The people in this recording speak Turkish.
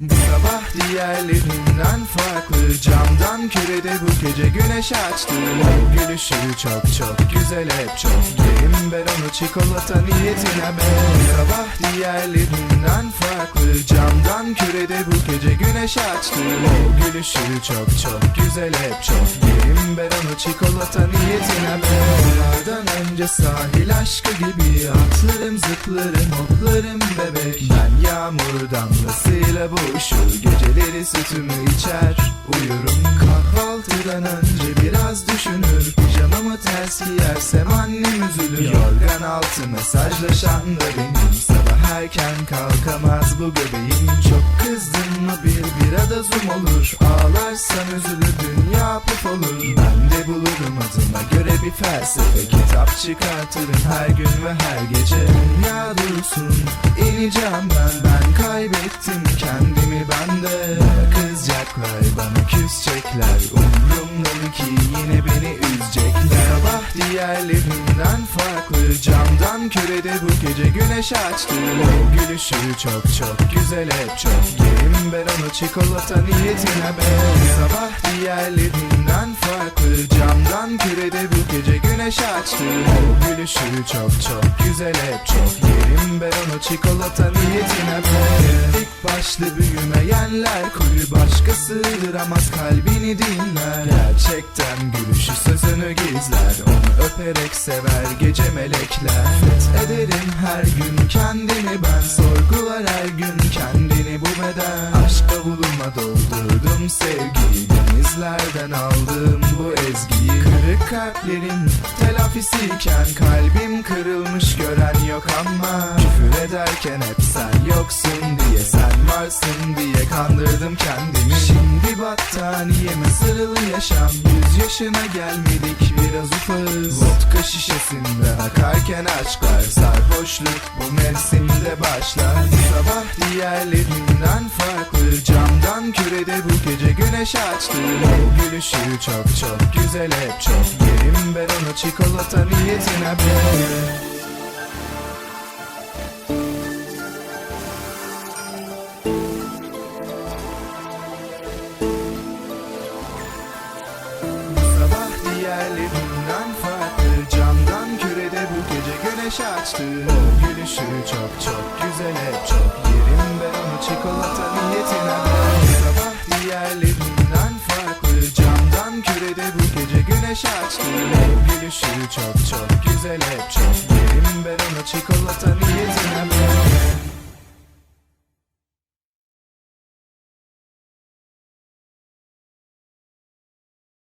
Bu sabah diğerlerinden farklı. Camdan kürede bu gece güneş açtı. O gülüşü çok çok güzel hep çok Yerim ben onu çikolata niyetine ben. Bu sabah diğerlerinden farklı. Camdan kürede bu gece güneş açtı. O gülüşü çok çok güzel hep çok Yerim ben onu çikolata niyetine Onlardan önce sahil aşkı gibi Atlarım zıplarım hoplarım bebek. Ben yağmur damlasıyla boğuşur Geceleri sütümü içer. Uyurum Kahvaltıdan önce biraz düşünür. Pijamamı ters giyersem annem üzülür. Yorgan altı mesajlaşan da benim. Sabah erken kalkamaz bu göbeğim. Çok kızdım mı bir birada zoom olur. Ağlarsam üzülür De bulurum adıma göre bir felsefe. Kitap çıkartırım her gün ve her gece. Dünya dursun ineceğim ben. Ben kaybettim kendimi bende kızacaklar bana küsecekler Umrumda mı ki? Yine beni üzecekler. Sabah diğerlerinden farklı. Camdan kürede bu gece güneş açtı. Gülüşü çok çok güzel hep çok ben onu çikolata niyetine ben Sabah diğerlerinden farklı Camdan kürede bu gece güneş açtı. O gülüşü çok çok güzel hep çok Yerim. Ben onu çikolata niyetine ben İlk başlı büyümeyenler Kulü başkası ıramaz kalbini dinler. Gerçekten gülüşü sözünü gizler Onu öperek sever gece melekler. Fethederim her gün kendimi ben Sorgular her gün kendini bu beden Aşk bavuluma doldurdum sevgiyi Denizlerden aldım bu ezgiyi. Kırık kalplerin telafisiyken Kalbim kırılmış gören yok ama Küfür ederken hep sen yoksun diye Sen varsın diye kandırdım kendimi. Şimdi battaniyeme sarılı yaşam Yüz yaşına gelmedik biraz ufağız. Vodka şişesinden akarken aşklar Sarhoşluk bu mevsimde başlar. Sabah diğerlerinden farklı Camdan kürede bu gece güneş açtı. O gülüşü çok çok güzel hep çok Yerim ben onu çikolata niyetine ben Bu sabah diğerlerinden güneş açtı. O gülüşü çok çok güzel hep çok Yerim ben onu çikolata niyetine ben sabah diğerlerinden farklı Camdan kürede bu gece güneş açtı. O gülüşü çok çok güzel hep çok Yerim ben onu çikolata niyetine